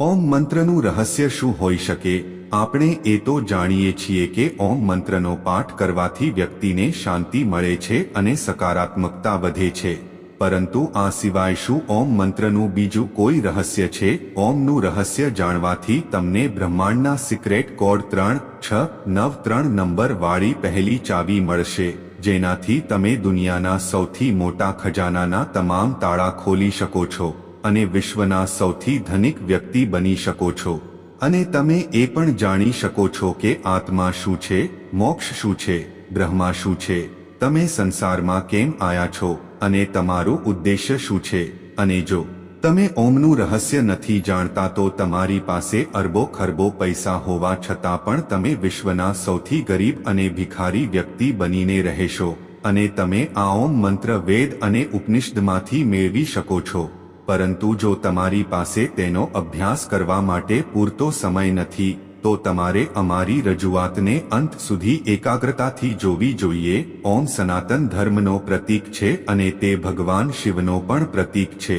ઓમ મંત્રનું રહસ્ય શું હોઈ શકે? આપણે એ તો જાણીએ છીએ કે ઓમ મંત્રનો પાઠ કરવાથી વ્યક્તિને શાંતિ મળે છે અને સકારાત્મકતા વધે છે. પરંતુ આ સિવાય શું ઓમ મંત્રનું બીજું કોઈ રહસ્ય છે? ઓમનું રહસ્ય જાણવાથી તમને બ્રહ્માંડના સિક્રેટ કોડ ત્રણ, છ, નવ, ત્રણ નંબર વાળી પહેલી ચાવી મળશે, જેનાથી તમે દુનિયાના સૌથી મોટા ખજાનાના તમામ તાળા ખોલી શકો છો. અને વિશ્વના સૌથી ધનિક વ્યક્તિ બની શકો છો. અને તમે એ પણ જાણી શકો છો કે આત્મા શું છે, મોક્ષ શું છે, બ્રહ્મા શું છે, તમે સંસારમાં કેમ આયા છો, અને તમારું ઉદ્દેશ્ય શું છે, અને જો તમે ઓમનું રહસ્ય નથી જાણતા તો તમારી પાસે અરબો ખરબો પૈસા હોવા છતાં પણ તમે વિશ્વના સૌથી ગરીબ અને ભિખારી વ્યક્તિ બનીને રહેશો, અને તમે આ ઓમ મંત્ર વેદ અને ઉપનિષદમાંથી મેળવી શકો છો. પરંતુ જો તમારી પાસે તેનો અભ્યાસ કરવા માટે પૂરતો સમય નથી, તો તમારે અમારી રજૂઆતને અંત સુધી એકાગ્રતાથી જોવી જોઈએ. ઓમ સનાતન ધર્મનો પ્રતીક છે અને તે ભગવાન શિવનો પણ પ્રતીક છે.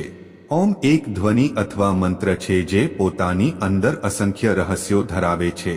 ઓમ એક ધ્વનિ અથવા મંત્ર છે જે પોતાની અંદર અસંખ્ય રહસ્યો ધરાવે છે.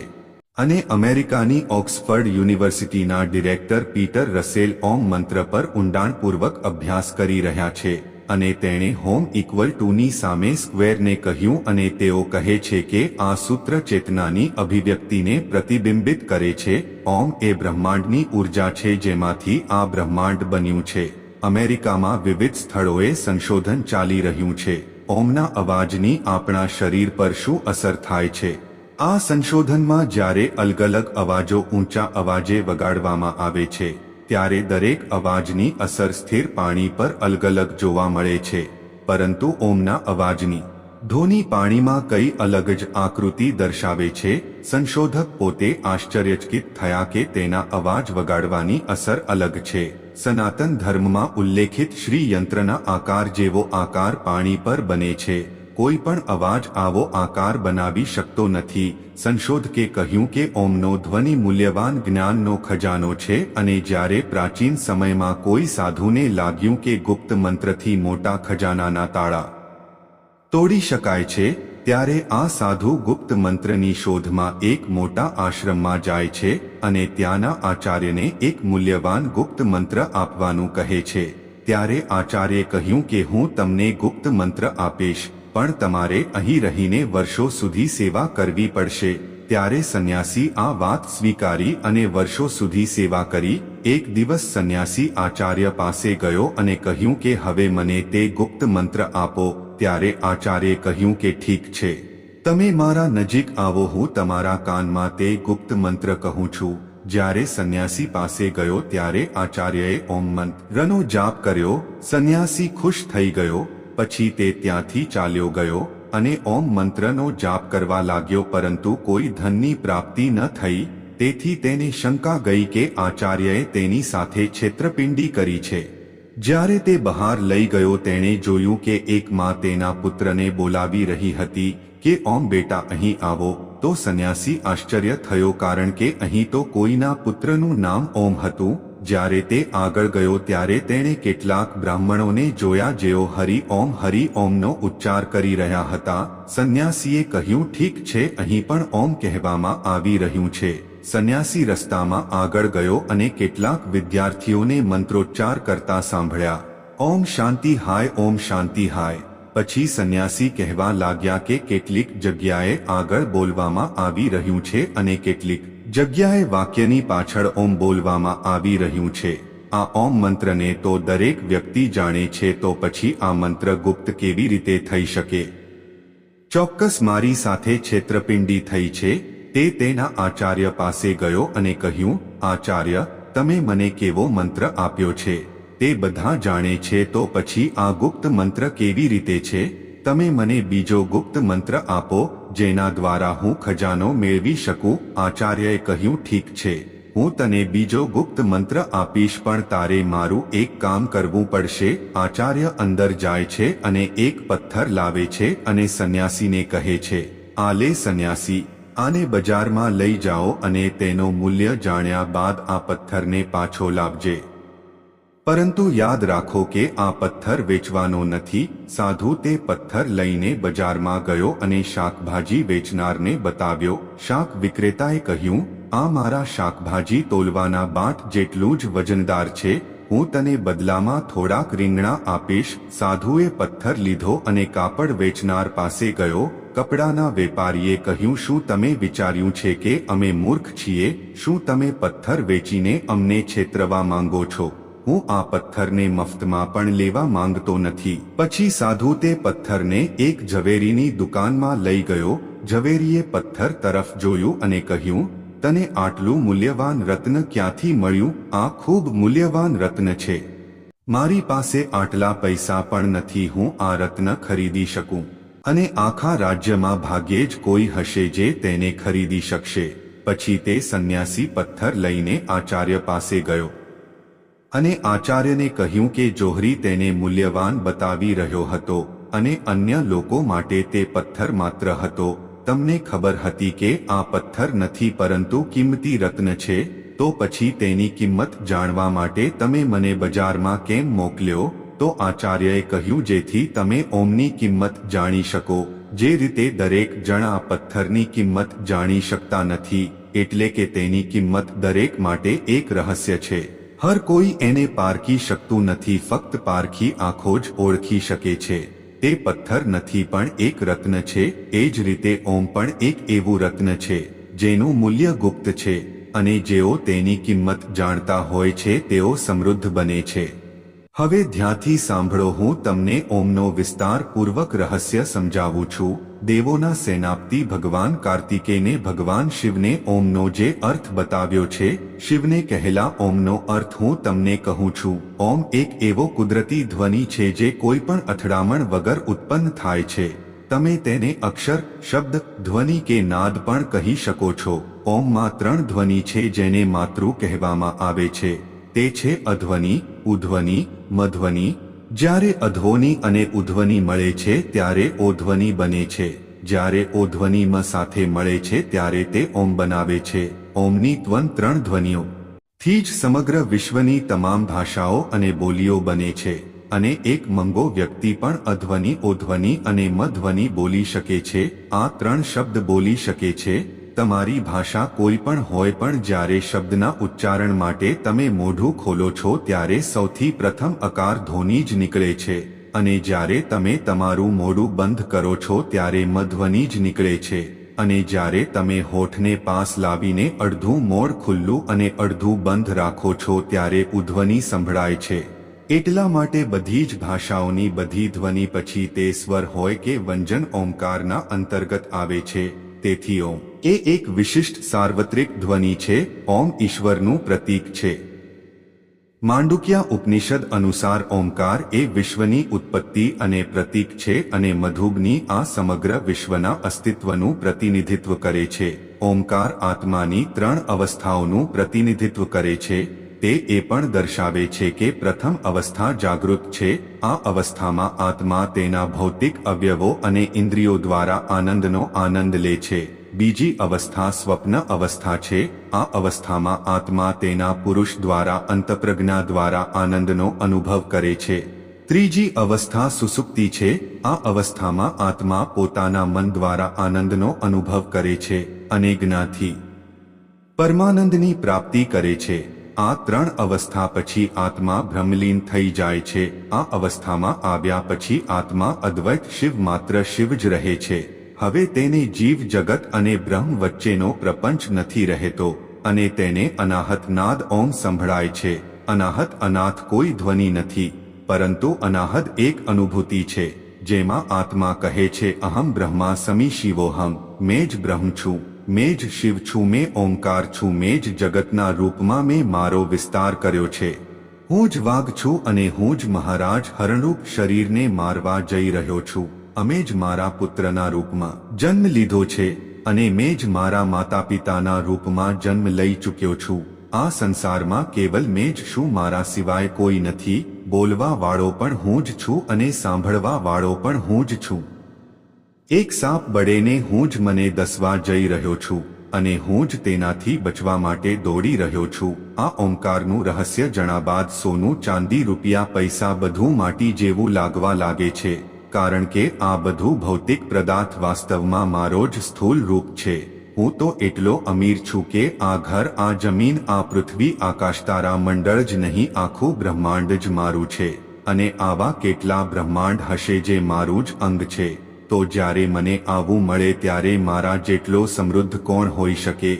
અને અમેરિકાની ઓક્સફર્ડ યુનિવર્સિટીના ડિરેક્ટર પીટર રસેલ ઓમ મંત્ર પર ઊંડાણપૂર્વક અભ્યાસ કરી રહ્યા છે. અને તેણે હોમ ઇક્વલ ટુની સામે સ્ક્વેરને કહ્યું અને તેઓ કહે છે કે આ સૂત્ર ચેતનાની અભિવ્યક્તિને પ્રતિબિંબિત કરે છે. ઓમ એ બ્રહ્માંડની ઊર્જા છે જેમાંથી આ બ્રહ્માંડ બન્યું છે. અમેરિકામાં વિવિધ સ્થળોએ સંશોધન ચાલી રહ્યું છે. ઓમના અવાજની આપણા શરીર પર શું અસર થાય છે? આ સંશોધનમાં જ્યારે અલગ અલગ અવાજો ઊંચા અવાજે વગાડવામાં આવે છે ત્યારે દરેક અવાજની અસર સ્થિર પાણી પર અલગ અલગ જોવા મળે છે, પરંતુ ઓમના અવાજની ધોની પાણીમાં કઈ અલગ જ આકૃતિ દર્શાવે છે, સંશોધક પોતે આશ્ચર્યચકિત થયા કે તેના અવાજ વગાડવાની અસર અલગ છે. સનાતન ધર્મમાં ઉલ્લેખિત શ્રી યંત્રના આકાર જેવો આકાર પાણી પર બને છે. કોઈ પણ અવાજ આવો આકાર બનાવી શકતો નથી. સંશોધકે કહ્યું કે ઓમનો ધ્વનિ મૂલ્યવાન જ્ઞાનનો ખજાનો છે અને જ્યારે પ્રાચીન સમયમાં કોઈ સાધુને લાગ્યું કે ગુપ્ત મંત્રથી મોટા ખજાનાના તાળા તોડી શકાય છે, ત્યારે આ સાધુ ગુપ્ત મંત્રની શોધમાં એક મોટા આશ્રમમાં જાય છે અને ત્યાંના આચાર્યને એક મૂલ્યવાન ગુપ્ત મંત્ર આપવાનું કહે છે. ત્યારે આચાર્યે કહ્યું કે હું તમને ગુપ્ત મંત્ર આપીશ. પણ તમારે અહીં રહીને વર્ષો સુધી સેવા કરવી પડશે. ત્યારે સંન્યાસી આ વાત સ્વીકારી અને વર્ષો સુધી સેવા કરી. એક દિવસ સંન્યાસી આચાર્ય પાસે ગયો અને કહ્યું કે, હવે મને તે ગુપ્ત મંત્ર આપો. ત્યારે આચાર્યે કહ્યું કે, ઠીક છે. તમે મારા નજીક આવો, હું તમારા કાનમાં તે ગુપ્ત મંત્ર કહું છું. જ્યારે સંન્યાસી પાસે ગયો ત્યારે આચાર્યએ ઓમ મંત્રનો જાપ કર્યો. સંન્યાસી ખુશ થઈ ગયો. પછી તે ત્યાંથી ચાલ્યો ગયો અને ઓમ મંત્રનો જાપ કરવા લાગ્યો, પરંતુ કોઈ ધનની પ્રાપ્તિ ન થઈ. તેથી તેને શંકા ગઈ કે આચાર્યએ તેની સાથે છેતરપિંડી કરી છે. જ્યારે તે બહાર લઈ ગયો, તેણે જોયું કે એક માં તેના પુત્રને બોલાવી રહી હતી કે, ઓમ બેટા, અહીં આવો. તો સંન્યાસી આશ્ચર્ય થયો, કારણ કે અહીં તો કોઈના પુત્રનું નામ ઓમ હતું. જ્યારે તે આગળ ગયો ત્યારે તેણે કેટલાક બ્રાહ્મણોને જોયા જેઓ હરિ ઓમ, હરિ ઓમનો ઉચ્ચાર કરી રહ્યા હતા. સંન્યાસીએ કહ્યું, ઠીક છે, અહીં પણ ઓમ કહેવામાં આવી રહ્યું છે. સંન્યાસી રસ્તામાં આગળ ગયો અને કેટલાક વિદ્યાર્થીઓને મંત્રોચ્ચાર કરતા સાંભળ્યા. ઓમ શાંતિ હાય, ઓમ શાંતિ હાય. પછી સંન્યાસી કહેવા લાગ્યા કે કેટલીક જગ્યાએ આગળ બોલવામાં આવી રહ્યું છે અને કેટલીક જગ્યાએ વાક્યની પાછળ ઓમ બોલવામાં આવી રહ્યું છે. આ ઓમ મંત્રને તો દરેક વ્યક્તિ જાણે છે તો પછી આ મંત્ર ગુપ્ત કેવી રીતે થઈ શકે? ચોક્કસ મારી સાથે છેતરપિંડી થઈ છે. તે તેના આચાર્ય પાસે ગયો અને કહ્યું, આચાર્ય, તમે મને કેવો મંત્ર આપ્યો છે? તે બધા જાણે છે તો પછી આ ગુપ્ત મંત્ર કેવી રીતે છે? તમે મને બીજો ગુપ્ત મંત્ર આપો જેના દ્વારા હું ખજાનો મેળવી શકું, આચાર્યએ કહ્યું, ઠીક છે. હું તને બીજો ગુપ્ત મંત્ર આપીશ, પણ તારે મારું એક કામ કરવું પડશે. આચાર્ય અંદર જાય છે અને એક પથ્થર લાવે છે અને સંન્યાસીને કહે છે આ લે સંન્યાસી, આને બજારમાં લઈ જાઓ અને તેનો મૂલ્ય જાણ્યા બાદ આ પથ્થરને પાછો લાવજે. પરંતુ યાદ રાખો કે આ પથ્થર વેચવાનો નથી. સાધુ તે પથ્થર લઈને બજારમાં ગયો અને શાકભાજી વેચનારને બતાવ્યો. શાક વિક્રેતાએ કહ્યું, આ મારા શાકભાજી તોલવાના બાટ જેટલું જ વજનદાર છે. હું તને બદલામાં થોડાક રીંગણા આપીશ સાધુએ પથ્થર લીધો અને કાપડ વેચનાર પાસે ગયો. કપડાના વેપારીએ કહ્યું, શું તમે વિચાર્યું છે કે અમે મૂર્ખ છીએ? શું તમે પથ્થર વેચીને અમને છેતરવા માંગો છો? હું આ પથ્થરને મફતમાં પણ લેવા માંગતો નથી. પછી સાધુ તે પથ્થરને એક ઝવેરીની દુકાનમાં લઈ ગયો. ઝવેરીએ પથ્થર તરફ જોયું અને કહ્યું, તને આટલું મૂલ્યવાન રત્ન ક્યાંથી મળ્યું? આ ખૂબ મૂલ્યવાન રત્ન છે. મારી પાસે આટલા પૈસા પણ નથી. હું આ રત્ન ખરીદી શકું. અને આખા રાજ્યમાં ભાગ્યે જ કોઈ હશે જે તેને ખરીદી શકશે. પછી તે સંન્યાસી પથ્થર લઈને આચાર્ય પાસે ગયો. અને આચાર્યને કહ્યું કે જોહરી તેને મૂલ્યવાન બતાવી રહ્યો હતો અને અન્ય લોકો માટે તે પથ્થર માત્ર હતો. તમને ખબર હતી કે આ પથ્થર નથી પરંતુ કિંમતી રત્ન છે, તો પછી તેની કિંમત જાણવા માટે તમે મને બજારમાં કેમ મોકલ્યો? તો આચાર્યએ કહ્યું, જેથી તમે ઓમની કિંમત જાણી શકો. જે રીતે દરેક જણ પથ્થરની કિંમત જાણી શકતા નથી, એટલે કે તેની કિંમત દરેક માટે એક રહસ્ય છે. હર કોઈ એને પારખી શકતું નથી, ફક્ત પારખી આંખો જ ઓળખી શકે છે. તે પથ્થર નથી, પણ એક રત્ન છે. એ જ રીતે ઓમ પણ એક એવું રત્ન છે, જેનું મૂલ્ય ગુપ્ત છે, અને જેઓ તેની કિંમત જાણતા હોય છે, તેઓ સમૃદ્ધ બને છે. હવે ધ્યાનથી સાંભળો, હું તમને ઓમનો વિસ્તાર પૂર્વક રહસ્ય સમજાવું છું. દેવોના સેનાપતિ ભગવાન કાર્તિકેયને ભગવાન શિવને ઓમનો જે અર્થ બતાવ્યો છે, શિવને કહેલા ઓમનો અર્થ હું તમને કહું છું. ઓમ એક એવો કુદરતી ધ્વનિ છે જે કોઈ પણ અથડામણ વગર ઉત્પન્ન થાય છે. તમે તેને અક્ષર, શબ્દ, ધ્વનિ કે નાદ પણ કહી શકો છો. ઓમમાં ત્રણ ધ્વનિ છે જેને માતૃ કહેવામાં આવે છે. તે છે અધ્વનિ, ઉધ્વનિ મધ્વનિ, જ્યારે અધ્વની અને ઉધ્વની મળે છે, ત્યારે ઓધ્વની બને છે. જ્યારે ઓધ્વનીમાં સાથે મળે છે, ત્યારે તે ઓમ બનાવે છે. ઓમની ત્વન ત્રણ ધ્વનિઓ. થી જ સમગ્ર વિશ્વની તમામ ભાષાઓ અને બોલીઓ બને છે. અને એક મંગો વ્યક્તિ પણ અધ્વની, ઓધ્વની અને મધ્વની બોલી શકે છે. આ ત્રણ શબ્દ બોલી શકે છે. તમારી ભાષા કોઈ પણ હોય પણ જ્યારે શબ્દના ઉચ્ચારણ માટે તમે મોઢું ખોલો છો ત્યારે સૌથી પ્રથમ અકાર ધ્વનિ જ નીકળે છે. અને જ્યારે તમે તમારું મોઢું બંધ કરો છો ત્યારે મધ્વનિ જ નીકળે છે. અને જ્યારે તમે હોઠને પાસ લાવીને અડધું મોડ ખુલ્લું અને અડધું બંધ રાખો છો ત્યારે ઉધ્વનિ સંભળાય છે. એટલા માટે બધી જ ભાષાઓની બધી ધ્વનિ પછી તે સ્વર હોય કે વંજન ઓમકારના અંતર્ગત આવે છે. તેથી ઓમ. એ એક વિશિષ્ટ સાર્વત્રિક ધ્વનિ છે, ઓમ ઈશ્વરનું પ્રતીક છે. માંડુક્યા ઉપનિષદ અનુસાર ઓમકાર એ વિશ્વની ઉત્પત્તિ અને પ્રતીક છે અને મધુબની આ સમગ્ર વિશ્વના અસ્તિત્વનું પ્રતિનિધિત્વ કરે છે. ઓમકાર આત્માની ત્રણ અવસ્થાઓનું પ્રતિનિધિત્વ કરે છે તે એ પણ દર્શાવે છે કે પ્રથમ અવસ્થા જાગૃત છે, આ અવસ્થામાં આત્મા તેના ભૌતિક અવયવો અને ઇન્દ્રિયો દ્વારા આનંદનો આનંદ લે છે. બીજી અવસ્થા સ્વપ્ન અવસ્થા છે, આ અવસ્થામાં આત્મા તેના પુરુષ દ્વારા, અંતપ્રજ્ઞા દ્વારા આનંદનો અનુભવ કરે છે. ત્રીજી અવસ્થા સુસુપ્તિ છે, આ અવસ્થામાં આત્મા પોતાના મન દ્વારા આનંદનો અનુભવ કરે છે અને જ્ઞાથી પરમાનંદની પ્રાપ્તિ કરે છે. આ ત્રણ અવસ્થા પછી આત્મા ભ્રમલીન થઈ જાય છે. આ અવસ્થામાં આવ્યા પછી આત્મા અદ્વૈત શિવ માત્ર શિવ જ રહે છે. હવે તેને જીવ જગત અને બ્રહ્મ વચ્ચેનો પ્રપંચ નથી રહેતો અને તેને અનાહત નાદ ઓમ સંભળાય છે. અનાહત અનાથ કોઈ ધ્વનિ નથી, પરંતુ અનાહત એક અનુભૂતિ છે, જેમાં આત્મા કહે છે, અહમ બ્રહ્મા સમી શિવોહમ, મેં જ બ્રહ્મ છું. મેં જ શિવ છું, મેં ઓમકાર છું, મેં જ જગતના રૂપમાં મેં મારો વિસ્તાર કર્યો છે. હું જ વાઘ છું અને હું જ મહારાજ હરણરૂપ શરીરને મારવા જઈ રહ્યો છું. અમે જ મારા પુત્રના રૂપમાં જન્મ લીધો છે અને મેં જ મારા માતા પિતાના રૂપમાં જન્મ લઈ ચૂક્યો છું. આ સંસારમાં કેવલ મેં જ શું મારા સિવાય કોઈ નથી બોલવા વાળો પણ હું જ છું અને સાંભળવા વાળો પણ હું જ છું. એક સાપ બળેને હું જ મને દસવા જઈ રહ્યો છું અને હું જ તેનાથી બચવા માટે દોડી રહ્યો છું. આ ઓમકારનું રહસ્ય જણા બાદ સોનું, ચાંદી, રૂપિયા, પૈસા બધું માટી જેવું લાગવા લાગે છે. કારણ કે આ બધું ભૌતિક પદાર્થ વાસ્તવમાં મારો જ સ્થૂલ રૂપ છે. હું તો એટલો અમીર છું કે આ ઘર, આ જમીન, આ પૃથ્વી, આકાશ તારા મંડળ જ નહીં, આખું બ્રહ્માંડ જ મારું છે. અને આવા કેટલા બ્રહ્માંડ હશે જે મારું જ અંગ છે. તો જ્યારે મને આવું મળે ત્યારે મારા જેટલો સમૃદ્ધ કોણ હોઈ શકે?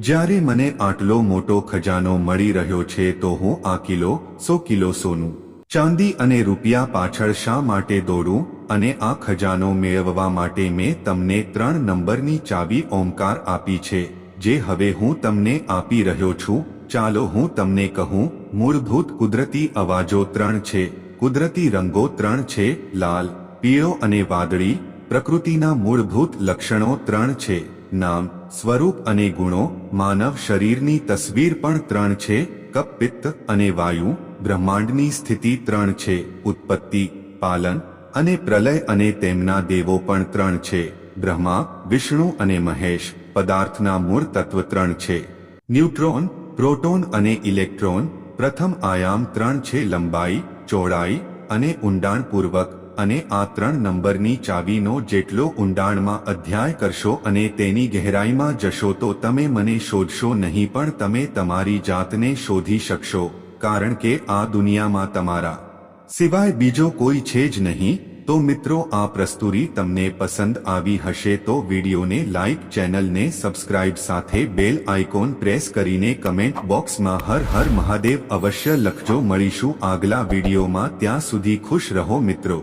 જ્યારે મને આટલો મોટો ખજાનો મળી રહ્યો છે તો હું આ કિલો, સો કિલો સોનું, ચાંદી અને રૂપિયા પાછળ શા માટે દોડું અને આ ખજાનો મેળવવા માટે મેં તમને ત્રણ નંબરની ચાવી ઓમકાર આપી છે, જે હવે હું તમને આપી રહ્યો છું. ચાલો હું તમને કહું, મૂળભૂત કુદરતી અવાજો ત્રણ છે. કુદરતી રંગો ત્રણ છે, લાલ, પીળો અને વાદળી પ્રકૃતિના મૂળભૂત લક્ષણો ત્રણ છે. નામ, સ્વરૂપ અને ગુણો, માનવ શરીરની તસવીર પણ ત્રણ છે. કપ, પિત્ત અને વાયુ, બ્રહ્માંડની સ્થિતિ ત્રણ છે. ઉત્પત્તિ, પાલન અને પ્રલય અને તેમના દેવો પણ ત્રણ છે. બ્રહ્મા, વિષ્ણુ અને મહેશ પદાર્થના મૂળ તત્વ ત્રણ છે. ન્યુટ્રોન, પ્રોટોન અને ઇલેક્ટ્રોન પ્રથમ આયામ ત્રણ છે. લંબાઈ ચોડાઈ અને ઊંડાણપૂર્વક અને આ ત્રણ નંબરની ચાવીનો જેટલો ઊંડાણમાં અધ્યાય કરશો અને તેની ગહેરાઈમાં જશો તો તમે મને શોધશો નહીં પણ તમે તમારી જાતને શોધી શકશો, કારણ કે આ દુનિયામાં તમારા સિવાય બીજો કોઈ છે જ નહીં. તો મિત્રો, આ પ્રસ્તુરી તમને પસંદ આવી હશે તો વિડીયોને લાઇક ચેનલને સબસ્ક્રાઇબ સાથે બેલ આઇકોન પ્રેસ કરીને કમેન્ટ બોક્સમાં હર હર મહાદેવ અવશ્ય લખજો. મળીશું આગલા વિડીયોમાં. ત્યાં સુધી ખુશ રહો મિત્રો.